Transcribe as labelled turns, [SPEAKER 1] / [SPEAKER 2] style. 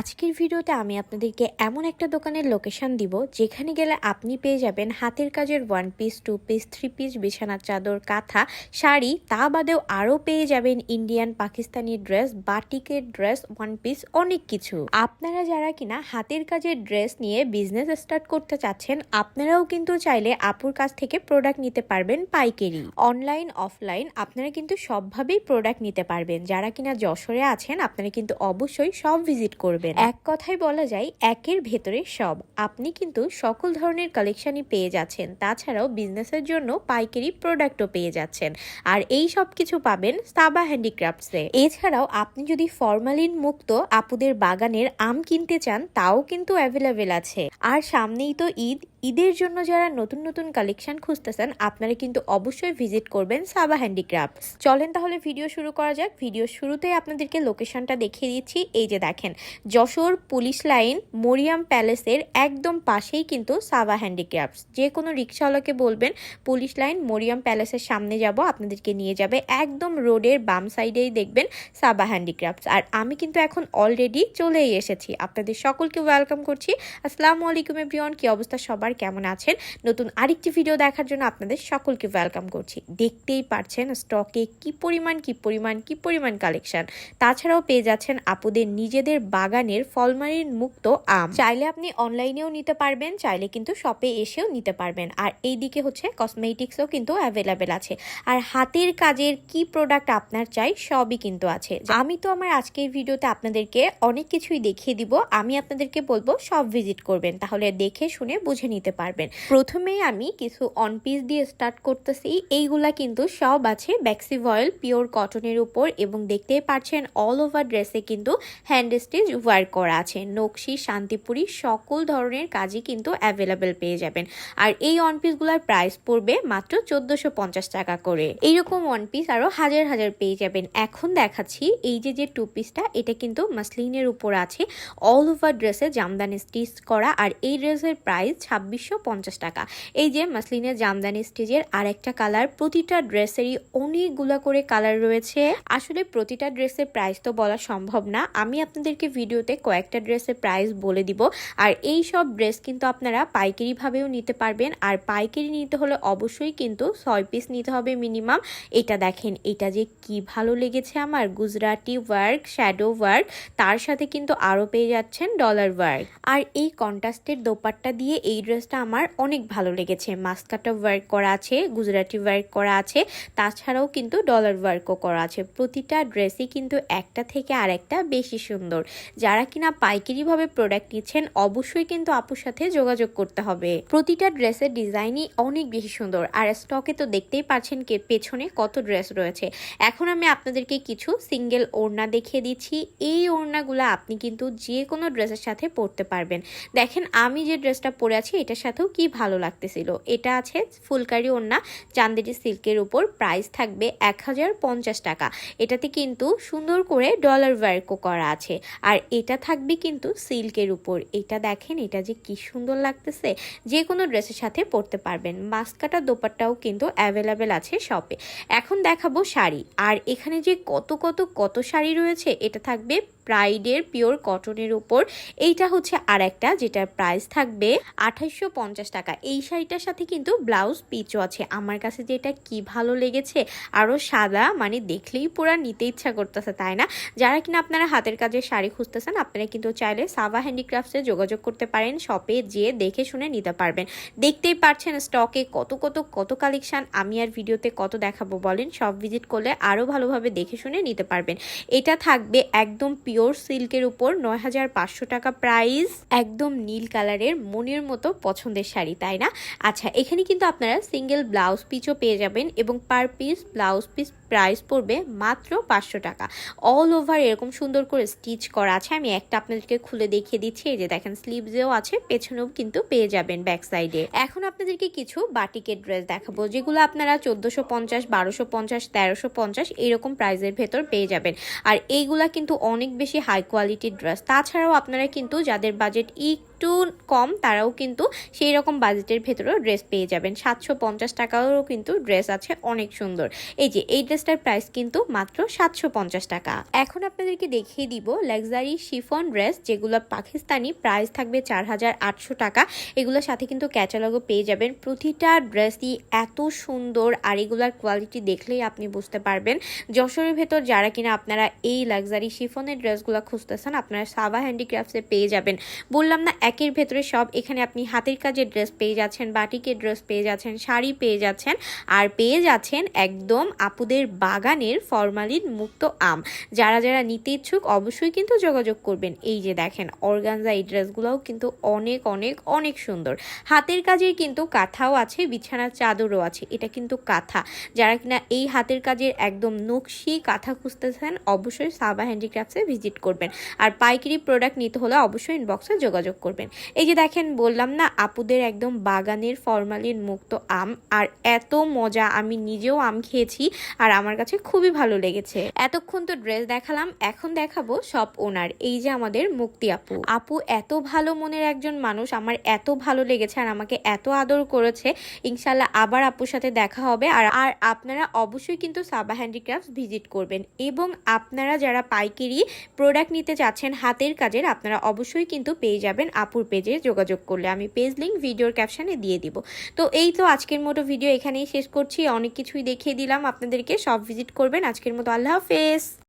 [SPEAKER 1] আজকের ভিডিওতে আমি আপনাদেরকে এমন একটা দোকানের লোকেশন দিব, যেখানে গেলে আপনি পেয়ে যাবেন হাতের কাজের one piece two piece three piece বিছানার চাদর, কাঁথা, শাড়ি। তা বাদেও আরও পেয়ে যাবেন ইন্ডিয়ান পাকিস্তানি ড্রেস বাটিকের ড্রেস ওয়ান পিস অনেক কিছু। আপনারা যারা কিনা হাতের কাজের ড্রেস নিয়ে বিজনেস স্টার্ট করতে চাচ্ছেন, আপনারাও কিন্তু চাইলে আপুর কাছ থেকে প্রোডাক্ট নিতে পারবেন পাইকারি। অনলাইন অফলাইন আপনারা কিন্তু সবভাবেই প্রোডাক্ট নিতে পারবেন। যারা কিনা যশোরে আছেন, আপনারা কিন্তু অবশ্যই সব ভিজিট করবেন। এক কথায় বলা যায়, একের ভেতরে সব। আপনি কিন্তু সকল ধরনের কালেকশনই পেয়ে যাচ্ছেন। তাছাড়াও বিজনেসের জন্য পাইকারি প্রোডাক্টও পেয়ে যাচ্ছেন। আর এই সব কিছু পাবেন সাবা হ্যান্ডিক্রাফটসে এছাড়াও আপনি যদি ফরমালিন মুক্ত আপুদের বাগানের আম কিনতে চান, তাও কিন্তু অ্যাভেলেবেল আছে। আর সামনেই তো ঈদ ঈদের জন্য যারা নতুন নতুন কালেকশন খুঁজতেছেন, আপনারা কিন্তু অবশ্যই ভিজিট করবেন সাবা হ্যান্ডিক্রাফটস চলেন তাহলে ভিডিও শুরু করা যাক। ভিডিও শুরুতেই আপনাদেরকে লোকেশনটা দেখিয়ে দিচ্ছি। এই যে দেখেন, যশোর পুলিশ লাইন, মরিয়াম প্যালেসের একদম পাশেই কিন্তু সাবা হ্যান্ডিক্রাফটস যে কোনো রিক্সাওয়ালাকে বলবেন, পুলিশ লাইন, মরিয়াম প্যালেসের সামনে যাব, আপনাদেরকে নিয়ে যাবে। একদম রোডের বাম সাইডেই দেখবেন সাবা হ্যান্ডিক্রাফটস আর আমি কিন্তু এখন অলরেডি চলেই এসেছি। আপনাদের সকলকে ওয়েলকাম করছি। আসসালামু আলাইকুম এভরিওয়ান কি অবস্থা সবার? কেমন আছেন? নতুন আরেকটি ভিডিও দেখার জন্য আপনাদের সকলকে ওয়েলকাম করছি। দেখতেই পারছেন স্টকে কি পরিমাণ কি পরিমাণ কি পরিমাণ কালেকশন তাছাড়াও পেয়ে যাচ্ছেন আপুদের নিজেদের বাগানের ফলমারির মুক্ত আম। চাইলে আপনি অনলাইনেও নিতে পারবেন, চাইলে কিন্তু শপে এসেও নিতে পারবেন। আর এইদিকে হচ্ছে কসমেটিক্সও কিন্তু অ্যাভেলেবেল আছে। আর হাতের কাজের কি প্রোডাক্ট আপনার চাই সবই কিন্তু আছে। আমি তো আমার আজকের ভিডিওতে আপনাদেরকে অনেক কিছুই দেখিয়ে দিব। আমি আপনাদেরকে বলব সব ভিজিট করবেন। তাহলে দেখে শুনে বুঝে নিতে পারবেন। প্রথমেই আমি কিছু অন পিস দিয়ে স্টার্ট করতেছি। এইগুলা কিন্তু সব আছে ব্যাক্সি ভয়েল পিওর কটনের উপর এবং দেখতেই পাচ্ছেন অল ওভার ড্রেসে কিন্তু হ্যান্ড স্টিচ ওয়ার্ক করা আছে। নকশি, শান্তিপুরি, সকল ধরনের কাজই কিন্তু অ্যাভেলেবেল পেয়ে যাবেন। আর এই ওয়ান পিসগুলোর প্রাইস পড়বে মাত্র চোদ্দশো পঞ্চাশ টাকা করে। এইরকম ওয়ান পিস আরও হাজার হাজার পেয়ে যাবেন। এখন দেখাচ্ছি এই যে যে টু পিসটা এটা কিন্তু মাসলিনের উপর আছে। অল ওভার ড্রেসে জামদানি স্টিচ করা। আর এই ড্রেসের প্রাইস ছাব্বিশশো পঞ্চাশ টাকা। এই যে মাসলিনের জামদানি স্টিচের আর একটা কালার, প্রতিটা ড্রেসেরই অনেকগুলো করে কালার রয়েছে। আসলে প্রতিটা ড্রেসের প্রাইস তো বলা সম্ভব না। আমি আপনাদেরকে ভিডিওতে কয়েকটা ড্রেসের প্রাইস বলে দিব। আর এই সব ড্রেস কিন্তু আপনারা পাইকারি ভাবেও নিতে পারবেন। আর পাইকারি নিতে হলে অবশ্যই কিন্তু ছয় পিস নিতে হবে মিনিমাম এটা দেখেন, এটা যে কি ভালো লেগেছে আমার। গুজরাটি ওয়ার্ক শ্যাডো ওয়ার্ক তার সাথে কিন্তু আরও পেয়ে যাচ্ছেন ডলার ওয়ার্ক আর এই কন্ট্রাস্টের দোপাট্টা দিয়ে এই ড্রেসটা আমার অনেক ভালো লেগেছে। মাস্কাটা ওয়ার্ক করা আছে, গুজরাটি ওয়ার্ক করা আছে, তাছাড়াও কিন্তু ডলার ওয়ার্কও করা আছে। প্রতিটা ড্রেসই কিন্তু একটা থেকে আরেকটা বেশি সুন্দর। যারা কিনা পাইকারিভাবে প্রোডাক্ট নিচ্ছেন, অবশ্যই কিন্তু আপুর সাথে যোগাযোগ করতে হবে। প্রতিটা ড্রেসের ডিজাইনই অনেক বেশি সুন্দর। আর স্টকে তো দেখতেই পাচ্ছেন কে পেছনে কত ড্রেস রয়েছে। এখন আমি আপনাদেরকে কিছু সিঙ্গেল ওড়না দেখিয়ে দিচ্ছি। এই ওড়নাগুলো আপনি কিন্তু যে কোনো ড্রেসের সাথে পরতে পারবেন। দেখেন, আমি যে ড্রেসটা পরে আছি এটার সাথেও কি ভালো লাগতেছিল? এটা আছে ফুলকারি ওড়না, চান্দেরি সিল্কের উপর প্রাইস থাকবে এক হাজার পঞ্চাশ টাকা। এটাতে কিন্তু সুন্দর করে ডলার ওয়ার্কও করা আছে। আর এটা থাকবে কিন্তু সিল্কের উপর। এটা দেখেন, এটা যে কি সুন্দর লাগতেছে। যে কোনো ড্রেসের সাথে পরতে পারবেন। মাস্কাটা দোপাট্টাও কিন্তু অ্যাভেলেবেল আছে শপে এখন দেখাবো শাড়ি। আর এখানে যে কত কত কত শাড়ি রয়েছে, এটা থাকবে প্রাইডের পিওর কটনের উপর। এইটা হচ্ছে আর একটা যেটার প্রাইস থাকবে আঠাইশো পঞ্চাশ টাকা। এই শাড়িটার সাথে কিন্তু ব্লাউজ পিচও আছে। আমার কাছে যেটা কি ভালো লেগেছে আরও সাদা মানে দেখলেই পুরা নিতে ইচ্ছা করতেছে, তাই না? যারা কিনা আপনারা হাতের কাজের শাড়ি খুঁজতেছেন, আপনারা কিন্তু চাইলে সাবা হ্যান্ডিক্রাফটসে যোগাযোগ করতে পারেন, শপে যেয়ে দেখে শুনে নিতে পারবেন। দেখতেই পারছেন স্টকে কত কত কত কালেকশান। আমি আর ভিডিওতে কত দেখাবো বলেন, সব ভিজিট করলে আরও ভালোভাবে দেখে শুনে নিতে পারবেন। এটা থাকবে একদম পিওর সিল্কের উপর নয় হাজার পাঁচশো টাকা প্রাইস একদম নীল কালারের মনের মতো পছন্দের শাড়ি, তাই না? আচ্ছা এখানে কিন্তু আপনারা সিঙ্গেল ব্লাউজ পিচও পেয়ে যাবেন এবং per piece blouse piece price পড়বে মাত্র পাঁচশো টাকা। অল ওভার এরকম সুন্দর করে স্টিচ করা আছে। আমি একটা আপনাদেরকে খুলে দেখিয়ে দিচ্ছি। এই যে দেখেন স্লিভসেও আছে, পেছনেও কিন্তু পেয়ে যাবেন ব্যাক সাইডে এখন আপনাদেরকে কিছু বাটিকের ড্রেস দেখাবো, যেগুলো আপনারা চোদ্দোশো পঞ্চাশ, বারোশো পঞ্চাশ, তেরোশো পঞ্চাশ এরকম প্রাইসের ভেতর পেয়ে যাবেন। আর এইগুলা কিন্তু অনেক বেশি হাই কোয়ালিটির ড্রেস তাছাড়াও আপনারা কিন্তু যাদের বাজেট একটু কম, তারাও কিন্তু সেই রকম বাজেটের ভেতরেও ড্রেস পেয়ে যাবেন। সাতশো পঞ্চাশ টাকারও কিন্তু ড্রেস আছে অনেক সুন্দর। এই যে, এই ড্রেসটার প্রাইস কিন্তু মাত্র সাতশো পঞ্চাশ টাকা। এখন আপনাদেরকে দেখিয়ে দিব লাক্সারি শিফন ড্রেস যেগুলো পাকিস্তানি প্রাইস থাকবে চার হাজার আটশো টাকা। এগুলোর সাথে কিন্তু ক্যাটালগও পেয়ে যাবেন। প্রতিটা ড্রেসই এত সুন্দর আর এগুলার কোয়ালিটি দেখলেই আপনি বুঝতে পারবেন। যশোরের ভেতর যারা কিনা আপনারা এই লাক্সারি শিফনের ড্রেসগুলো খুঁজতেছেন, আপনারা সাবা হ্যান্ডিক্রাফটসে পেয়ে যাবেন। বললাম না একের ভেতরে সব। এখানে আপনি হাতের কাজের ড্রেস পেয়ে যাচ্ছেন বাটিকের ড্রেস পেয়ে যাচ্ছেন, শাড়ি পেয়ে যাচ্ছেন, আর পেয়ে যাচ্ছেন একদম আপুদের বাগানের ফরমালিন মুক্ত আম। যারা যারা নিতে ইচ্ছুক অবশ্যই কিন্তু যোগাযোগ করবেন। এই যে দেখেন অর্গানজা এই ড্রেসগুলোও কিন্তু অনেক অনেক অনেক সুন্দর। হাতের কাজের কিন্তু কাঁথাও আছে, বিছানার চাদরও আছে। এটা কিন্তু কাঁথা। যারা কিনা এই হাতের কাজের একদম নকশি কাঁথা খুঁজতেছেন, অবশ্যই সাবা হ্যান্ডিক্রাফটসে ভিজিট করবেন। আর পাইকারি প্রোডাক্ট নিতে হলে অবশ্যই ইনবক্সে যোগাযোগ করবেন। এই যে দেখেন, বললাম না, আপুদের একদম বাগানের ফরমালিন মুক্ত আম, আর এত মজা, আমি নিজেও আম খেয়েছি, আর আমার কাছে খুবই ভালো লেগেছে। এতক্ষণ তো ড্রেস দেখালাম, এখন দেখাবো সব ওনার, এই যে আমাদের মুক্তি আপু। আপু এত ভালো মনের একজন মানুষ, আমার এত ভালো লেগেছে, আর আমাকে এত আদর করেছে। ইনশাল্লাহ আবার আপুর সাথে দেখা হবে, আর আর আপনারা অবশ্যই কিন্তু সাবা হ্যান্ডিক্রাফট ভিজিট করবেন। এবং আপনারা যারা পাইকারি প্রোডাক্ট নিতে চাচ্ছেন, হাতের কাজের, আপনারা অবশ্যই কিন্তু পেয়ে যাবেন আপুর পেজে যোগাযোগ করলে আমি পেজ লিঙ্ক ভিডিওর ক্যাপশানে দিয়ে দিব। তো এই তো আজকের মতো ভিডিও এখানেই শেষ করছি। অনেক কিছুই দেখিয়ে দিলাম আপনাদেরকে। সব ভিজিট করবেন। আজকের মতো আল্লাহ হাফেজ।